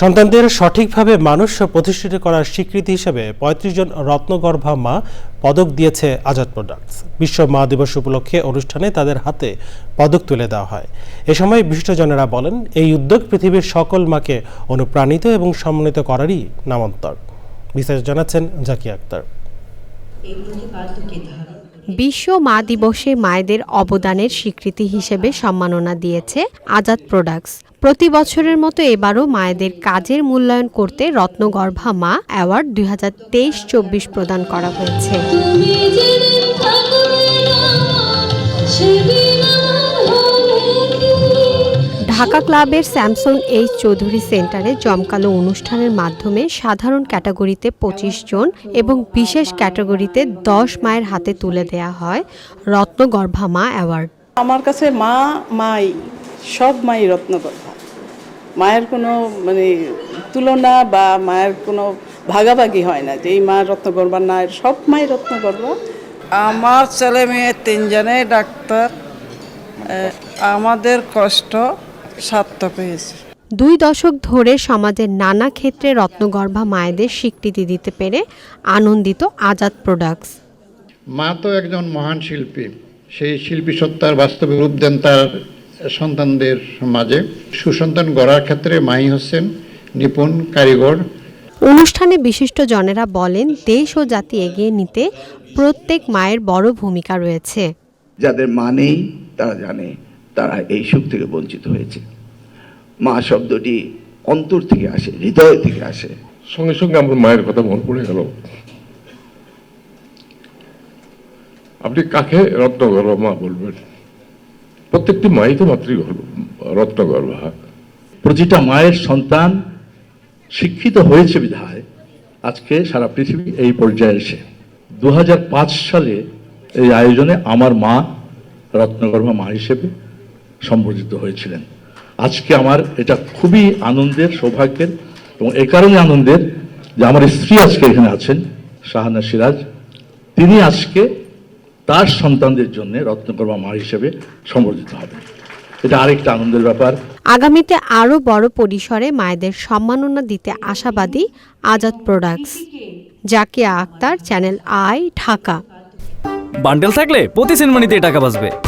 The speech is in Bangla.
সন্তানদের সঠিকভাবে মানুষ প্রতিষ্ঠিত করার স্বীকৃতি হিসেবে পঁয়ত্রিশ জন রত্নগর্ভা মা পদক দিয়েছে আজাদ প্রোডাক্টস বিশ্ব মা দিবস উপলক্ষে অনুষ্ঠানে তাদের হাতে পদক তুলে দেওয়া হয়। এ সময় বিশিষ্টজনেরা বলেন, এই উদ্যোগ পৃথিবীর সকল মাকে অনুপ্রাণিত এবং সম্মানিত করারই নামান্তর। বিস্তারিত জানাচ্ছেন জাকিয়া আক্তার। বিশ্ব মা দিবসে মায়েদের অবদানের স্বীকৃতি হিসেবে সম্মাননা দিয়েছে আজাদ প্রোডাক্টস। প্রতি বছরের মতো এবারও মায়েদের কাজের মূল্যায়ন করতে রত্নগর্ভা মা অ্যাওয়ার্ড দুই হাজার তেইশ চব্বিশ প্রদান করা হয়েছে। ঢাকা ক্লাবের স্যামসন এইচ চৌধুরী সেন্টারে জমকালো অনুষ্ঠানের মাধ্যমে সাধারণ ক্যাটাগরিতে পঁচিশ জন এবং বিশেষ ক্যাটাগরিতে দশ মায়ের হাতে তুলে দেয়া হয় রত্নগর্ভা মা অ্যাওয়ার্ড। আমার কাছে মা মাই সব মাই রত্নগর্ভা। মায়ের কোনো মানে তুলনা বা মায়ের কোনো ভাগাভাগি হয় না যে এই মা রত্নগর্ভা না সব মাই রত্নগর্ভা। আমার ছেলে মেয়ে তিনজনেই ডাক্তার। আমাদের কষ্ট সার্থক হয়েছে। দুই দশক ধরে সমাজের নানা ক্ষেত্রে রত্নগর্ভা মায়েদের স্বীকৃতি দিতে পেরে আনন্দিত আজাদ প্রোডাক্টস মা তো একজন মহান শিল্পী। সেই শিল্পী সত্তার বাস্তবে রূপ দেন তার সন্তানদের মাঝে সুসন্তান গড়ার ক্ষেত্রে মাই হচ্ছেন নিপুণ কারিগর। অনুষ্ঠানে বিশিষ্ট জনেরা বলেন দেশ ও জাতি এগিয়ে নিতে প্রত্যেক মায়ের বড় ভূমিকা রয়েছে। যাদের মা নেই তারা জানে। তারা এই সুখ থেকে বঞ্চিত হয়েছে। মা শব্দটি অন্তর থেকে আসে হৃদয় থেকে আসে। সঙ্গে সঙ্গে আমার মায়ের কথা মনে পড়ে গেল। আপনি কাকে রত্নগর্ভা মা বলবেন? প্রত্যেকটি মাই তো মাতৃগর্ভ রত্নগর্ভা। প্রতিটা মায়ের সন্তান শিক্ষিত হয়েছে বিধায় আজকে সারা পৃথিবী এই পর্যায়ে এসে। দু হাজার পাঁচ সালে এই আয়োজনে আমার মা রত্নগর্ভা মা হিসেবে সম্বর্ধিত হয়েছিলেন। আজকে আমার এটা খুবই আনন্দের সৌভাগ্যের এবং এ কারণে আনন্দের যে আমার স্ত্রী আজকে এখানে আছেন শাহানা সিরাজ। তিনি আজকে তার সন্তানদের জন্য রত্নকর্মা মা হিসেবে সম্বর্ধিত হবেন। এটা আরেকটা আনন্দের ব্যাপার। আগামীতে আরও বড় পরিসরে মায়েদের সম্মাননা দিতে আশাবাদী Azad products. Zakia Akhter channel I Dhaka. Bundle থাকলে প্রতি সেনমানিতে টাকা বাঁচবে।